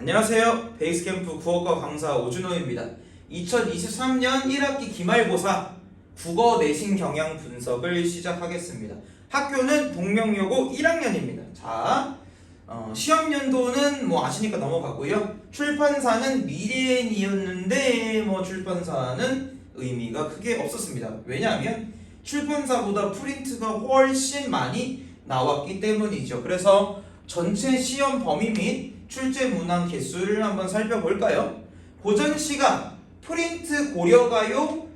안녕하세요. 베이스캠프 국어과 강사 오준호입니다. 2023년 1학기 기말고사 국어 내신 경향 분석을 시작하겠습니다. 학교는 동명여고 1학년입니다. 자, 어, 시험 연도는 뭐 아시니까 넘어가고요. 출판사는 미래엔이었는데 뭐 출판사는 의미가 크게 없었습니다. 왜냐하면 출판사보다 프린트가 훨씬 많이 나왔기 때문이죠. 그래서 전체 시험 범위 및 출제 문항 개수를 한번 살펴볼까요? 고전 시가 프린트 고려가요에서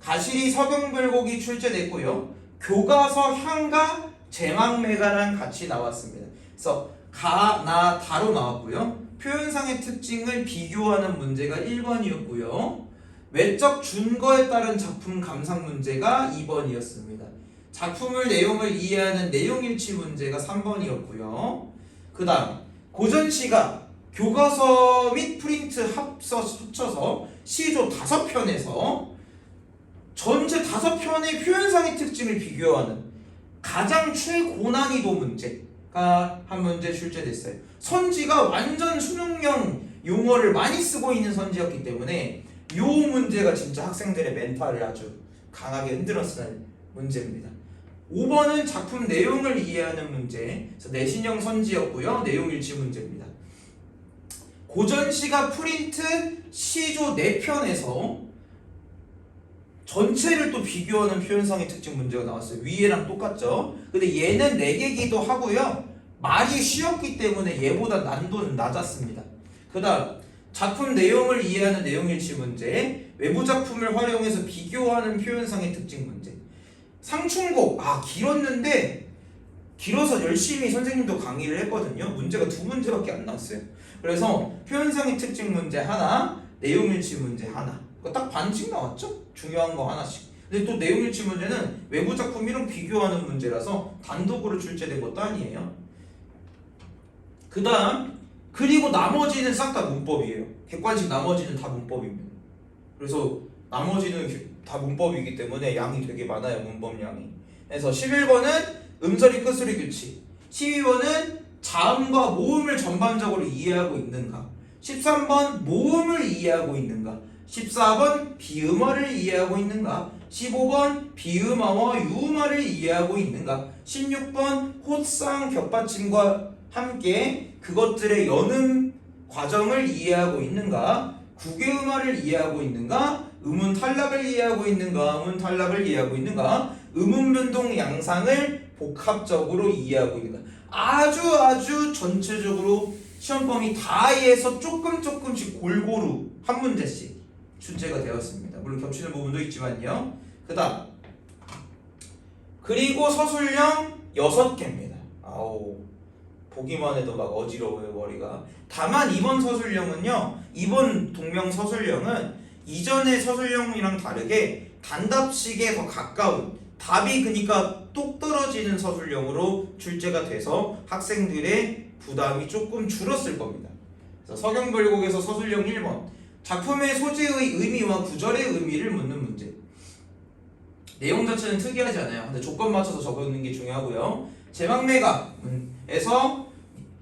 가시리 서경불곡이 출제됐고요. 교과서 향가 제망매가랑 같이 나왔습니다. 그래서 가, 나, 다로 나왔고요. 표현상의 특징을 비교하는 문제가 1번이었고요. 외적 준거에 따른 작품 감상 문제가 2번이었습니다. 작품을 내용을 이해하는 내용일치 문제가 3번이었고요. 그 다음 고전시가 교과서 및 프린트 합서 합쳐서 시조 5편에서 전체 5편의 표현상의 특징을 비교하는 가장 최고난이도 문제가 한 문제 출제됐어요. 선지가 완전 수능형 용어를 많이 쓰고 있는 선지였기 때문에 이 문제가 진짜 학생들의 멘탈을 아주 강하게 흔들었을 문제입니다. 5번은 작품 내용을 이해하는 문제. 그래서 내신형 선지였고요. 내용 일치 문제입니다. 고전시가 프린트 시조 4편에서 전체를 또 비교하는 표현상의 특징 문제가 나왔어요. 위에랑 똑같죠? 근데 얘는 4개기도 하고요. 말이 쉬웠기 때문에 얘보다 난도는 낮았습니다. 그 다음 작품 내용을 이해하는 내용일치 문제 외부 작품을 활용해서 비교하는 표현상의 특징 문제 상충곡 아 길었는데 길어서 열심히 선생님도 강의를 했거든요. 문제가 두 문제밖에 안 나왔어요. 그래서 표현상의 특징 문제 하나, 내용일치 문제 하나. 그거 딱 반씩 나왔죠? 중요한 거 하나씩. 근데 또 내용일치 문제는 외부 작품이랑 비교하는 문제라서 단독으로 출제된 것도 아니에요. 그 다음 그리고 나머지는 싹 다 문법이에요. 객관식 나머지는 다 문법입니다. 그래서 나머지는 다 문법이기 때문에 양이 되게 많아요. 문법 양이. 그래서 11번은 음설이 끝소리 규칙. 12번은 자음과 모음을 전반적으로 이해하고 있는가. 13번 모음을 이해하고 있는가. 14번 비음어를 이해하고 있는가. 15번 비음어와 유음어를 이해하고 있는가. 16번 호쌍 겹받침과 함께 그것들의 연음 과정을 이해하고 있는가. 국외음어를 이해하고 있는가. 음운 탈락을 이해하고 있는가. 음운 탈락을 이해하고 있는가. 음운 변동 양상을 복합적으로 이해하고 있는가. 아주 아주 전체적으로 시험 범위 다 이해해서 조금 조금씩 골고루 한 문제씩 출제가 되었습니다. 물론 겹치는 부분도 있지만요. 그다음 그리고 서술형 6개입니다. 아우 보기만 해도 막 어지러워요 머리가. 다만 이번 서술형은요. 이번 동명 서술형은 이전의 서술형이랑 다르게 단답식에 더 가까운 답이 그러니까 똑 떨어지는 서술형으로 출제가 돼서 학생들의 부담이 조금 줄었을 겁니다. 서경별곡에서 서술형 1번 작품의 소재의 의미와 구절의 의미를 묻는 문제. 내용 자체는 특이하지 않아요. 근데 조건 맞춰서 적는 게 중요하고요. 제방매가에서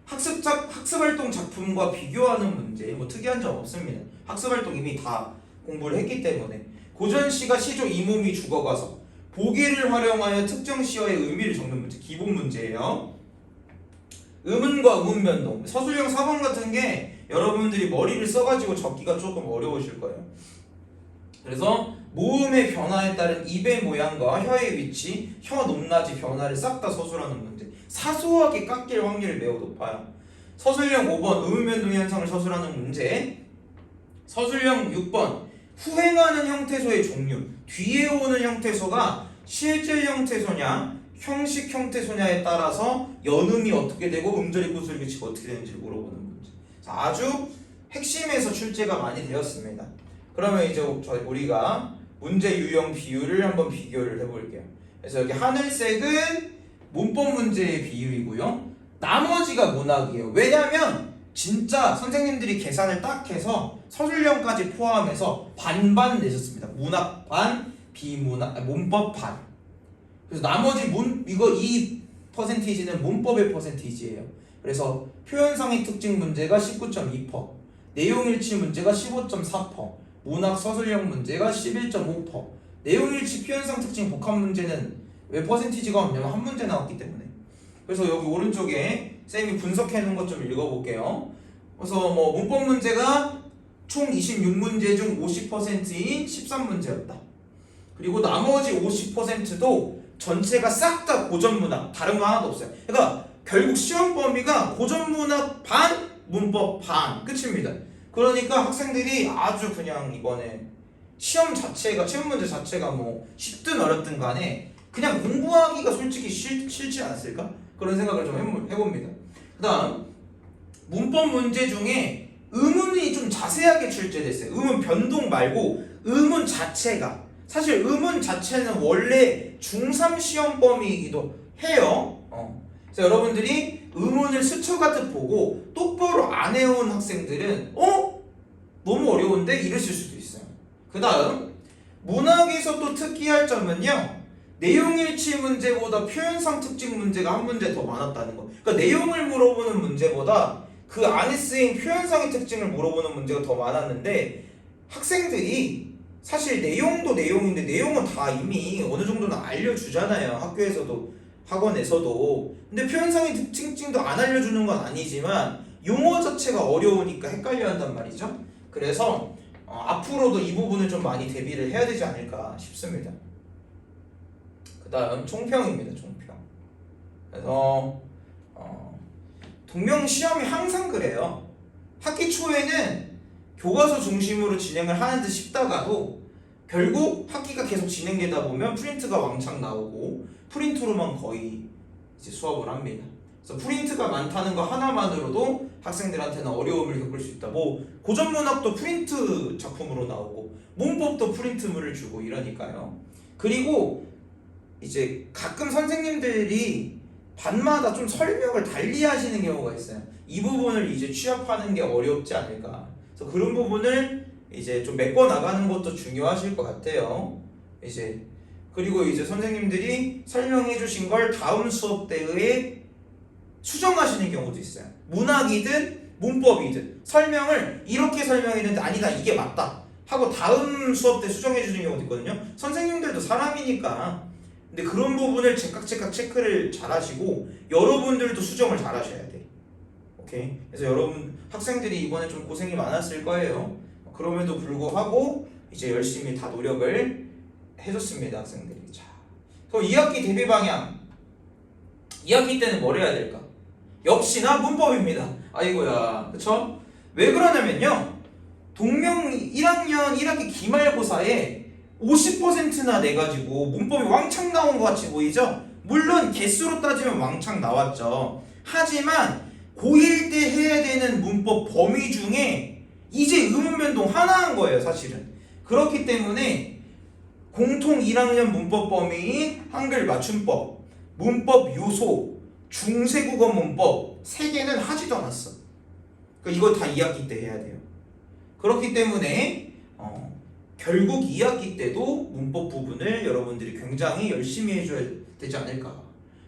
학습 작 학습활동 작품과 비교하는 문제. 뭐 특이한 점 없습니다. 학습활동 이미 다 공부를 했기 때문에 고전 시가 시조 이몸이 죽어가서 보기를 활용하여 특정 시어의 의미를 적는 문제. 기본 문제예요. 음운과 음운 변동. 서술형 4번 같은 게 여러분들이 머리를 써가지고 적기가 조금 어려우실 거예요. 그래서 모음의 변화에 따른 입의 모양과 혀의 위치, 혀 높낮이 변화를 싹 다 서술하는 문제. 사소하게 깎일 확률이 매우 높아요. 서술형 5번 음운 변동 현상을 서술하는 문제. 서술형 6번 후행하는 형태소의 종류. 뒤에 오는 형태소가 실제 형태소냐, 형식 형태소냐에 따라서 연음이 어떻게 되고 음절이 구술 규칙 어떻게 되는지 물어보는 문제. 자, 아주 핵심에서 출제가 많이 되었습니다. 그러면 이제 우리가 문제 유형 비율을 한번 비교를 해볼게요. 그래서 여기 하늘색은 문법 문제의 비율이고요. 나머지가 문학이에요. 왜냐하면 진짜 선생님들이 계산을 딱 해서 서술형까지 포함해서 반반 내셨습니다. 문학 반, 비문학, 문법 반. 그래서 나머지 문 이거 이 퍼센티지는 문법의 퍼센티지예요. 그래서 표현상의 특징 문제가 19.2%, 내용일치 문제가 15.4%, 문학 서술형 문제가 11.5%, 내용일치 표현상 특징 복합 문제는 왜 퍼센티지가 없냐면 한 문제 나왔기 때문에. 그래서 여기 오른쪽에 쌤이 분석해 놓은 것 좀 읽어볼게요. 그래서 뭐 문법 문제가 총 26문제 중 50%인 13문제였다. 그리고 나머지 50%도 전체가 싹 다 고전 문학, 다른 거 하나도 없어요. 그러니까 결국 시험 범위가 고전 문학 반, 문법 반 끝입니다. 그러니까 학생들이 아주 그냥 이번에 시험 자체가 시험 문제 자체가 뭐 쉽든 어렵든 간에 그냥 공부하기가 솔직히 싫, 싫지 않았을까? 그런 생각을 좀 해봅니다. 그 다음 문법 문제 중에 의문이 좀 자세하게 출제됐어요. 의문 변동 말고 의문 자체가 사실 의문 자체는 원래 중3 시험 범위이기도 해요. 어. 그래서 여러분들이 의문을 스쳐가듯 보고 똑바로 안 해온 학생들은 어? 너무 어려운데 이러실 수도 있어요. 그 다음 문학에서 또 특이할 점은요. 내용 일치 문제보다 표현상 특징 문제가 한 문제 더 많았다는 거. 그러니까 내용을 물어보는 문제보다 그 안에 쓰인 표현상의 특징을 물어보는 문제가 더 많았는데 학생들이 사실 내용도 내용인데 내용은 다 이미 어느 정도는 알려주잖아요. 학교에서도 학원에서도. 근데 표현상의 특징도 안 알려주는 건 아니지만 용어 자체가 어려우니까 헷갈려 한단 말이죠. 그래서 어, 앞으로도 이 부분을 좀 많이 대비를 해야 되지 않을까 싶습니다. 그 다음 총평입니다. 총평. 그래서 어, 동명 시험이 항상 그래요. 학기 초에는 교과서 중심으로 진행을 하는 듯 싶다가도 결국 학기가 계속 진행되다 보면 프린트가 왕창 나오고 프린트로만 거의 이제 수업을 합니다. 그래서 프린트가 많다는 거 하나만으로도 학생들한테는 어려움을 겪을 수 있다. 뭐 고전 문학도 프린트 작품으로 나오고 문법도 프린트물을 주고 이러니까요. 그리고 이제 가끔 선생님들이 반마다 좀 설명을 달리 하시는 경우가 있어요. 이 부분을 이제 취합하는 게 어렵지 않을까. 그래서 그런 부분을 이제 좀 메꿔 나가는 것도 중요하실 것 같아요. 이제 그리고 이제 선생님들이 설명해 주신 걸 다음 수업 때에 수정하시는 경우도 있어요. 문학이든 문법이든 설명을 이렇게 설명했는데 아니다 이게 맞다 하고 다음 수업 때 수정해 주는 경우도 있거든요. 선생님들도 사람이니까 근데 그런 부분을 제깍제깍 체크를 잘 하시고 여러분들도 수정을 잘 하셔야 돼. 오케이. 그래서 여러분 학생들이 이번에 좀 고생이 많았을 거예요. 그럼에도 불구하고 이제 열심히 다 노력을 해줬습니다 학생들이. 자, 그럼 2학기 대비 방향. 2학기 때는 뭘 해야 될까? 역시나 문법입니다. 아이고야, 그쵸? 왜 그러냐면요. 동명 1학년 1학기 기말고사에 50%나 내가지고 문법이 왕창 나온 것 같이 보이죠? 물론 개수로 따지면 왕창 나왔죠. 하지만 고1 때 해야 되는 문법 범위 중에 이제 의문 변동 하나 한 거예요, 사실은. 그렇기 때문에 공통 1학년 문법 범위인 한글 맞춤법, 문법 요소, 중세국어 문법 세 개는 하지도 않았어. 그러니까 이거 다 2학기 때 해야 돼요. 그렇기 때문에 어, 결국 2학기 때도 문법 부분을 여러분들이 굉장히 열심히 해줘야 되지 않을까.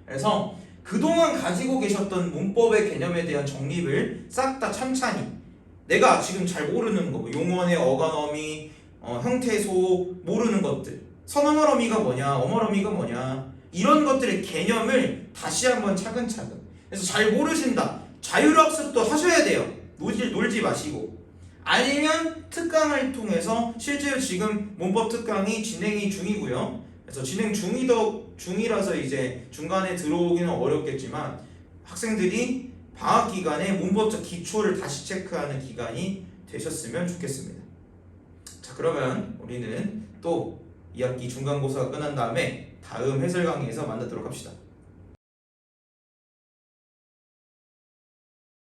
그래서 그동안 가지고 계셨던 문법의 개념에 대한 정립을 싹다 찬찬히 내가 지금 잘 모르는 거, 뭐 용언의 어간 어미, 어, 형태소 모르는 것들, 선어머러미가 뭐냐, 어머러미가 뭐냐 이런 것들의 개념을 다시 한번 차근차근. 그래서 잘 모르신다. 자율학습도 하셔야 돼요. 놀지, 놀지 마시고. 아니면 특강을 통해서 실제로 지금 문법 특강이 진행이 중이고요. 그래서 진행 중이더 중이라서 이제 중간에 들어오기는 어렵겠지만 학생들이 방학 기간에 문법적 기초를 다시 체크하는 기간이 되셨으면 좋겠습니다. 자 그러면 우리는 또 2학기 중간고사가 끝난 다음에 다음 해설 강의에서 만나도록 합시다.